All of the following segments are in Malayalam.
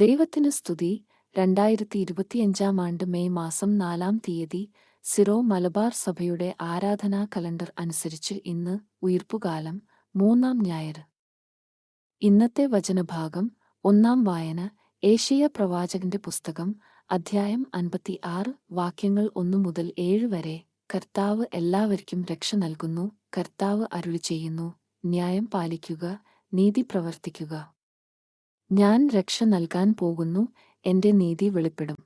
ദൈവത്തിന് സ്തുതി. രണ്ടായിരത്തി ഇരുപത്തിയഞ്ചാം ആണ്ട് മെയ് മാസം നാലാം തീയതി സിറോ മലബാർ സഭയുടെ ആരാധനാ കലണ്ടർ അനുസരിച്ച് ഇന്ന് ഉയർപ്പുകാലം മൂന്നാം ഞായർ. ഇന്നത്തെ വചനഭാഗം ഒന്നാം വായന ഏഷ്യ പ്രവാചകന്റെ പുസ്തകം അധ്യായം അൻപത്തി ആറ് വാക്യങ്ങൾ ഒന്നു മുതൽ ഏഴ് വരെ കർത്താവ് എല്ലാവർക്കും രക്ഷ നൽകുന്നു കർത്താവ് അരുളി ചെയ്യുന്നു ന്യായം പാലിക്കുക നീതി പ്രവർത്തിക്കുക. ഞാൻ രക്ഷ നൽകാൻ പോകുന്നു എന്റെ നീതി വെളിപ്പെടും.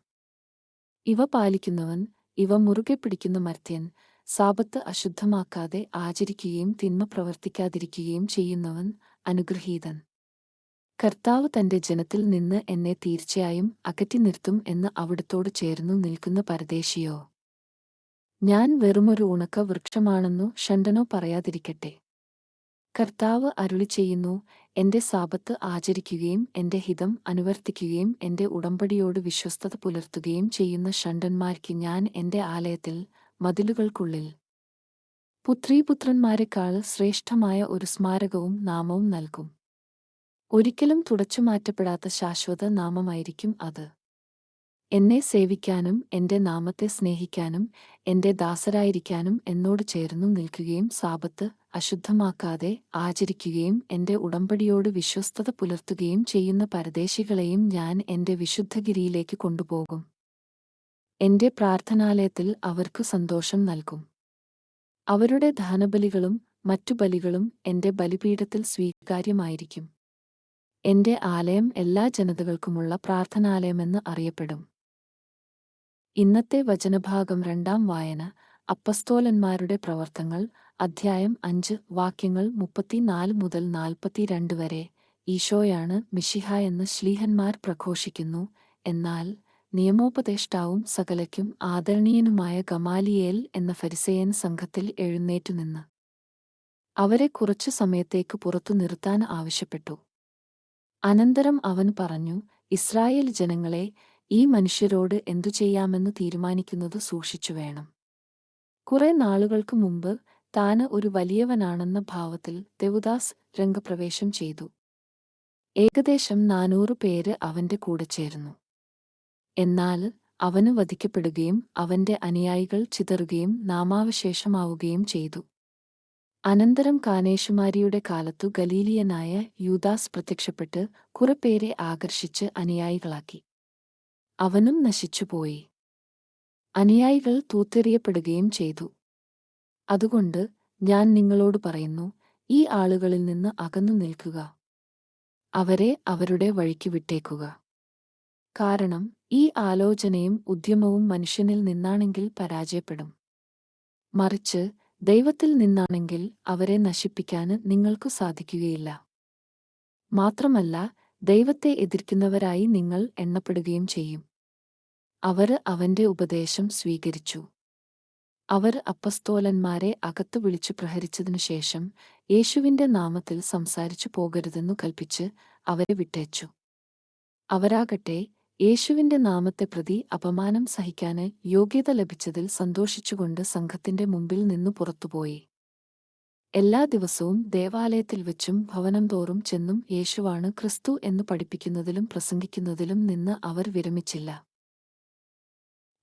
ഇവ പാലിക്കുന്നവൻ ഇവ മുറുകെ പിടിക്കുന്ന മർത്യൻ സാപത്ത് അശുദ്ധമാക്കാതെ ആചരിക്കുകയും തിന്മ പ്രവർത്തിക്കാതിരിക്കുകയും ചെയ്യുന്നവൻ അനുഗ്രഹീതൻ. കർത്താവ് തന്റെ ജനത്തിൽ നിന്ന് എന്നെ തീർച്ചയായും അകറ്റി നിർത്തും എന്ന് അവിടത്തോട് ചേർന്നു നിൽക്കുന്ന പരദേശിയോ? ഞാൻ വെറുമൊരു ഉണക്ക വൃക്ഷമാണെന്നു ഷണ്ടനോ പറയാതിരിക്കട്ടെ. കർത്താവ് അരുളി ചെയ്യുന്നു എന്റെ സാപത്ത് ആചരിക്കുകയും എന്റെ ഹിതം അനുവർത്തിക്കുകയും എന്റെ ഉടമ്പടിയോട് വിശ്വസ്തത പുലർത്തുകയും ചെയ്യുന്ന ഷണ്ടന്മാർക്ക് ഞാൻ എന്റെ ആലയത്തിൽ മതിലുകൾക്കുള്ളിൽ പുത്രീപുത്രന്മാരെക്കാൾ ശ്രേഷ്ഠമായ ഒരു സ്മാരകവും നാമവും നൽകും. ഒരിക്കലും തുടച്ചുമാറ്റപ്പെടാത്ത ശാശ്വത നാമമായിരിക്കും അത്. എന്നെ സേവിക്കാനും എന്റെ നാമത്തെ സ്നേഹിക്കാനും എന്റെ ദാസരായിരിക്കാനും എന്നോട് ചേർന്നു നിൽക്കുകയും സാപത്ത് അശുദ്ധമാക്കാതെ ആചരിക്കുകയും എന്റെ ഉടമ്പടിയോട് വിശ്വസ്തത പുലർത്തുകയും ചെയ്യുന്ന പരദേശികളെയും ഞാൻ എന്റെ വിശുദ്ധഗിരിയിലേക്ക് കൊണ്ടുപോകും. എന്റെ പ്രാർത്ഥനാലയത്തിൽ അവർക്കു സന്തോഷം നൽകും. അവരുടെ ദാനബലികളും മറ്റു ബലികളും എന്റെ ബലിപീഠത്തിൽ സ്വീകാര്യമായിരിക്കും. എന്റെ ആലയം എല്ലാ ജനതകൾക്കുമുള്ള പ്രാർത്ഥനാലയമെന്ന് അറിയപ്പെടും. ഇന്നത്തെ വചനഭാഗം രണ്ടാം വായന അപ്പസ്തോലന്മാരുടെ പ്രവർത്തങ്ങൾ അധ്യായം അഞ്ച് വാക്യങ്ങൾ മുപ്പത്തിനാല് മുതൽ നാൽപ്പത്തിരണ്ട് വരെ. ഈശോയാണ് മിഷിഹ എന്ന് ശ്ലീഹന്മാർ പ്രഘോഷിക്കുന്നു. എന്നാൽ നിയമോപദേഷ്ടാവും സകലയ്ക്കും ആദരണീയനുമായ ഗമാലിയേൽ എന്ന ഫരിസേയൻ സംഘത്തിൽ എഴുന്നേറ്റുനിന്ന് അവരെ കുറച്ചു സമയത്തേക്ക് പുറത്തു നിർത്താൻ ആവശ്യപ്പെട്ടു. അനന്തരം അവൻ പറഞ്ഞു ഇസ്രായേൽ ജനങ്ങളെ ഈ മനുഷ്യരോട് എന്തു ചെയ്യാമെന്ന് തീരുമാനിക്കുന്നത് സൂക്ഷിച്ചു വേണം. കുറെ നാളുകൾക്ക് മുമ്പ് താന് ഒരു വലിയവനാണെന്ന ഭാവത്തിൽ ദേവുദാസ് രംഗപ്രവേശം ചെയ്തു. ഏകദേശം നാനൂറ് പേര് അവന്റെ കൂടെ ചേർന്നു. എന്നാൽ അവന് വധിക്കപ്പെടുകയും അവന്റെ അനുയായികൾ ചിതറുകയും നാമാവശേഷമാവുകയും ചെയ്തു. അനന്തരം കാനേശുമാരിയുടെ കാലത്തു ഗലീലിയനായ യൂദാസ് പ്രത്യക്ഷപ്പെട്ട് കുറെപ്പേരെ ആകർഷിച്ച് അനുയായികളാക്കി. അവനും നശിച്ചുപോയി. അനുയായികൾ തൂത്തെറിയപ്പെടുകയും ചെയ്തു. അതുകൊണ്ട് ഞാൻ നിങ്ങളോട് പറയുന്നു ഈ ആളുകളിൽ നിന്ന് അകന്നു നിൽക്കുക. അവരെ അവരുടെ വഴിക്ക് വിട്ടേക്കുക. കാരണം ഈ ആലോചനയും ഉദ്യമവും മനുഷ്യനിൽ നിന്നാണെങ്കിൽ പരാജയപ്പെടും. മറിച്ച് ദൈവത്തിൽ നിന്നാണെങ്കിൽ അവരെ നശിപ്പിക്കാന് നിങ്ങൾക്കു സാധിക്കുകയില്ല. മാത്രമല്ല ദൈവത്തെ എതിർക്കുന്നവരായി നിങ്ങൾ എണ്ണപ്പെടുകയും ചെയ്യും. അവർ അവന്റെ ഉപദേശം സ്വീകരിച്ചു. അവർ അപ്പസ്തോലന്മാരെ അകത്തു വിളിച്ചു പ്രഹരിച്ചതിനു ശേഷം യേശുവിന്റെ നാമത്തിൽ സംസാരിച്ചു പോകരുതെന്നു കൽപ്പിച്ച് അവരെ വിട്ടയച്ചു. അവരാകട്ടെ യേശുവിന്റെ നാമത്തെ പ്രതി അപമാനം സഹിക്കാന് യോഗ്യത ലഭിച്ചതിൽ സന്തോഷിച്ചുകൊണ്ട് സംഘത്തിന്റെ മുമ്പിൽ നിന്നു പുറത്തുപോയി. എല്ലാ ദിവസവും ദേവാലയത്തിൽ വെച്ചും ഭവനം തോറും ചെന്നും യേശുവാണ് ക്രിസ്തു എന്ന് പഠിപ്പിക്കുന്നതിലും പ്രസംഗിക്കുന്നതിലും നിന്ന് അവർ വിരമിച്ചില്ല.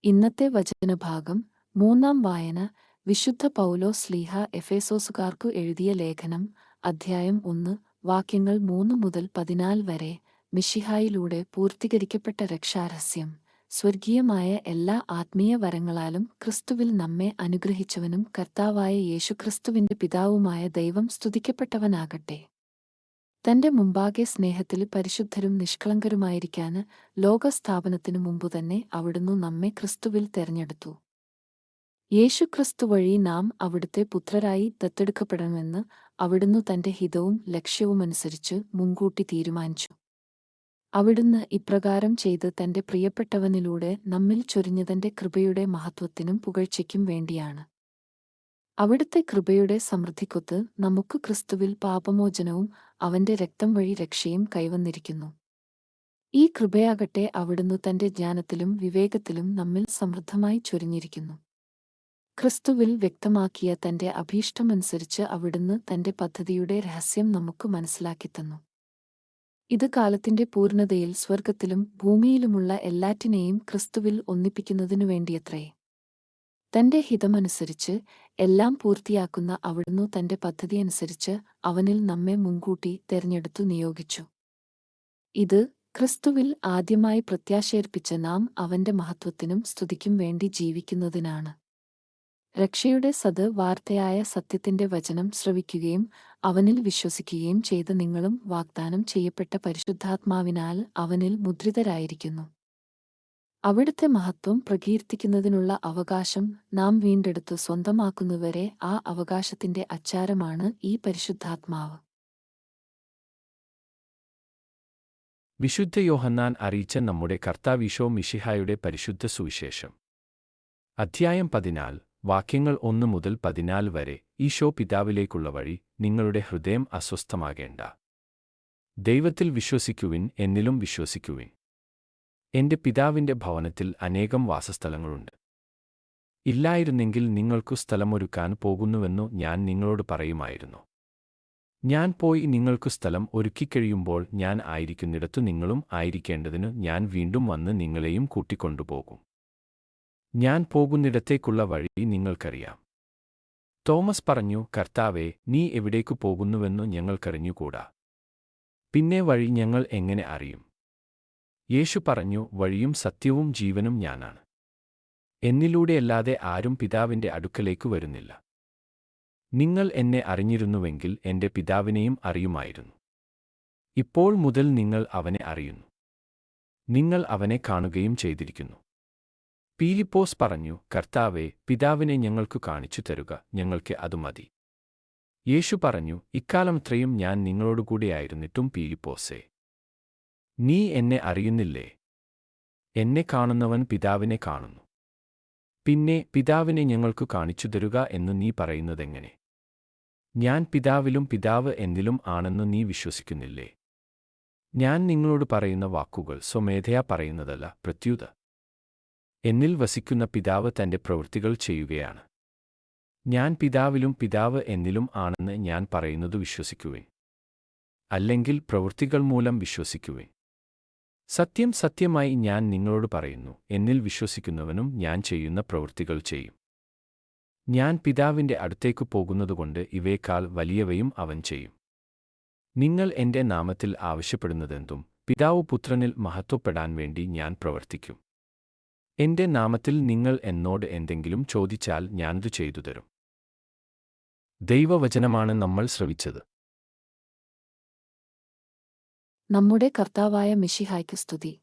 ഇന്നത്തെ വചനഭാഗം മൂന്നാം വായന വിശുദ്ധ പൗലോ സ്ലീഹ എഫേസോസുകാർക്കു എഴുതിയ ലേഖനം അധ്യായം ഒന്ന് വാക്യങ്ങൾ മൂന്ന് മുതൽ പതിനാല് വരെ മിഷിഹായിലൂടെ പൂർത്തീകരിക്കപ്പെട്ട രക്ഷാരഹസ്യം. സ്വർഗീയമായ എല്ലാ ആത്മീയ വരങ്ങളാലും ക്രിസ്തുവിൽ നമ്മെ അനുഗ്രഹിച്ചവനും കർത്താവായ യേശുക്രിസ്തുവിന്റെ പിതാവുമായ ദൈവം സ്തുതിക്കപ്പെട്ടവനാകട്ടെ. തന്റെ മുമ്പാകെ സ്നേഹത്തിൽ പരിശുദ്ധരും നിഷ്കളങ്കരുമായിരിക്കാന് ലോകസ്ഥാപനത്തിനു മുമ്പുതന്നെ അവിടുന്ന് നമ്മെ ക്രിസ്തുവിൽ തെരഞ്ഞെടുത്തു. യേശുക്രിസ്തു വഴി നാം അവിടുത്തെ പുത്രരായി ദത്തെടുക്കപ്പെടണമെന്ന് അവിടുന്ന് തന്റെ ഹിതവും ലക്ഷ്യവുമനുസരിച്ച് മുൻകൂട്ടി തീരുമാനിച്ചു. അവിടുന്ന് ഇപ്രകാരം ചെയ്ത് തന്റെ പ്രിയപ്പെട്ടവനിലൂടെ നമ്മിൽ ചൊരിഞ്ഞതന്റെ കൃപയുടെ മഹത്വത്തിനും പുകഴ്ചയ്ക്കും വേണ്ടിയാണ്. അവിടുത്തെ കൃപയുടെ സമൃദ്ധിക്കൊത്ത് നമുക്ക് ക്രിസ്തുവിൽ പാപമോചനവും അവന്റെ രക്തം വഴി രക്ഷയും കൈവന്നിരിക്കുന്നു. ഈ കൃപയാകട്ടെ അവിടുന്ന് തന്റെ ജ്ഞാനത്തിലും വിവേകത്തിലും നമ്മിൽ സമൃദ്ധമായി ചൊരിഞ്ഞിരിക്കുന്നു. ക്രിസ്തുവിൽ വ്യക്തമാക്കിയ തന്റെ അഭീഷ്ടമനുസരിച്ച് അവിടുന്ന് തന്റെ പദ്ധതിയുടെ രഹസ്യം നമുക്ക് മനസ്സിലാക്കിത്തന്നു. ഇത് കാലത്തിന്റെ പൂർണതയിൽ സ്വർഗത്തിലും ഭൂമിയിലുമുള്ള എല്ലാറ്റിനെയും ക്രിസ്തുവിൽ ഒന്നിപ്പിക്കുന്നതിനു വേണ്ടിയത്രേ. തന്റെ ഹിതമനുസരിച്ച് എല്ലാം പൂർത്തിയാക്കുന്ന അവിടുന്നു തന്റെ പദ്ധതിയനുസരിച്ച് അവനിൽ നമ്മെ മുൻകൂട്ടി തെരഞ്ഞെടുത്തു നിയോഗിച്ചു. ഇത് ക്രിസ്തുവിൽ ആദ്യമായി പ്രത്യാശേർപ്പിച്ച നാം അവന്റെ മഹത്വത്തിനും സ്തുതിക്കും വേണ്ടി ജീവിക്കുന്നതിനാണ്. രക്ഷയുടെ സത് വാർത്തയായ സത്യത്തിന്റെ വചനം ശ്രവിക്കുകയും അവനിൽ വിശ്വസിക്കുകയും ചെയ്ത നിങ്ങളും വാഗ്ദാനം ചെയ്യപ്പെട്ട പരിശുദ്ധാത്മാവിനാൽ അവനിൽ മുദ്രിതരായിരിക്കുന്നു. അവിടുത്തെ മഹത്വം പ്രകീർത്തിക്കുന്നതിനുള്ള അവകാശം നാം വീണ്ടെടുത്ത് സ്വന്തമാക്കുന്നവരെ ആ അവകാശത്തിന്റെ അച്ചാരമാണ് ഈ പരിശുദ്ധാത്മാവ്. വിശുദ്ധ യോഹന്നാൻ അറിയിച്ച നമ്മുടെ കർത്താവിഷോ മിഷിഹായുടെ പരിശുദ്ധ സുവിശേഷം. അധ്യായം പതിനാല്. വാക്യങ്ങൾ ഒന്ന് മുതൽ പതിനാല് വരെ ഈശോ പിതാവിലേക്കുള്ള വഴി നിങ്ങളുടെ ഹൃദയം അസ്വസ്ഥമാകേണ്ട. ദൈവത്തിൽ വിശ്വസിക്കുവിൻ എന്നിലും വിശ്വസിക്കുവിൻ. എന്റെ പിതാവിന്റെ ഭവനത്തിൽ അനേകം വാസസ്ഥലങ്ങളുണ്ട്. ഇല്ലായിരുന്നെങ്കിൽ നിങ്ങൾക്കു സ്ഥലമൊരുക്കാൻ പോകുന്നുവെന്നു ഞാൻ നിങ്ങളോട് പറയുമായിരുന്നു. ഞാൻ പോയി നിങ്ങൾക്കു സ്ഥലം ഒരുക്കിക്കഴിയുമ്പോൾ ഞാൻ ആയിരിക്കുന്നിടത്തു നിങ്ങളും ആയിരിക്കേണ്ടതിനു ഞാൻ വീണ്ടും വന്ന് നിങ്ങളെയും കൂട്ടിക്കൊണ്ടുപോകും. ഞാൻ പോകുന്നിടത്തേക്കുള്ള വഴി നിങ്ങൾക്കറിയാം. തോമസ് പറഞ്ഞു കർത്താവെ നീ എവിടേക്കു പോകുന്നുവെന്നു ഞങ്ങൾക്കറിഞ്ഞുകൂടാ. പിന്നെ വഴി ഞങ്ങൾ എങ്ങനെ അറിയും? യേശു പറഞ്ഞു വഴിയും സത്യവും ജീവനും ഞാനാണ്. എന്നിലൂടെയല്ലാതെ ആരും പിതാവിന്റെ അടുക്കലേക്കു വരുന്നില്ല. നിങ്ങൾ എന്നെ അറിഞ്ഞിരുന്നുവെങ്കിൽ എന്റെ പിതാവിനെയും അറിയുമായിരുന്നു. ഇപ്പോൾ മുതൽ നിങ്ങൾ അവനെ അറിയുന്നു. നിങ്ങൾ അവനെ കാണുകയും ചെയ്തിരിക്കുന്നു. പീലിപ്പോസ് പറഞ്ഞു കർത്താവെ പിതാവിനെ ഞങ്ങൾക്കു കാണിച്ചു തരുക ഞങ്ങൾക്ക് അതു മതി. യേശു പറഞ്ഞു ഇക്കാലം ത്രയും ഞാൻ നിങ്ങളോടുകൂടിയായിരുന്നിട്ടും പീലിപ്പോസേ. നീ എന്നെ അറിയുന്നില്ലേ? എന്നെ കാണുന്നവൻ പിതാവിനെ കാണുന്നു. പിന്നെ പിതാവിനെ ഞങ്ങൾക്കു കാണിച്ചു തരുക എന്നു നീ പറയുന്നതെങ്ങനെ? ഞാൻ പിതാവിലും പിതാവ് എന്നിലും ആണെന്നു നീ വിശ്വസിക്കുന്നില്ലേ? ഞാൻ നിങ്ങളോട് പറയുന്ന വാക്കുകൾ സ്വമേധയാ പറയുന്നതല്ല പ്രത്യുത. എന്നിൽ വസിക്കുന്ന പിതാവ് തന്റെ പ്രവൃത്തികൾ ചെയ്യുകയാണ്. ഞാൻ പിതാവിലും പിതാവ് എന്നിലും ആണെന്ന് ഞാൻ പറയുന്നത് വിശ്വസിക്കുവേ അല്ലെങ്കിൽ പ്രവൃത്തികൾ മൂലം വിശ്വസിക്കുവേ സത്യം സത്യമായി ഞാൻ നിങ്ങളോട് പറയുന്നു എന്നിൽ വിശ്വസിക്കുന്നവനും ഞാൻ ചെയ്യുന്ന പ്രവൃത്തികൾ ചെയ്യും. ഞാൻ പിതാവിന്റെ അടുത്തേക്ക് പോകുന്നതുകൊണ്ട് ഇവയേക്കാൾ വലിയവയും അവൻ ചെയ്യും. നിങ്ങൾ എന്റെ നാമത്തിൽ ആവശ്യപ്പെടുന്നതെന്തും പിതാവ് പുത്രനിൽ മഹത്വപ്പെടാൻ വേണ്ടി ഞാൻ പ്രവർത്തിക്കും. എന്റെ നാമത്തിൽ നിങ്ങൾ എന്നോട് എന്തെങ്കിലും ചോദിച്ചാൽ ഞാനത് ചെയ്തു തരും. ദൈവവചനമാണ് നമ്മൾ ശ്രവിച്ചത്. നമ്മുടെ കർത്താവായ മിഷിഹായ്ക്ക് സ്തുതി.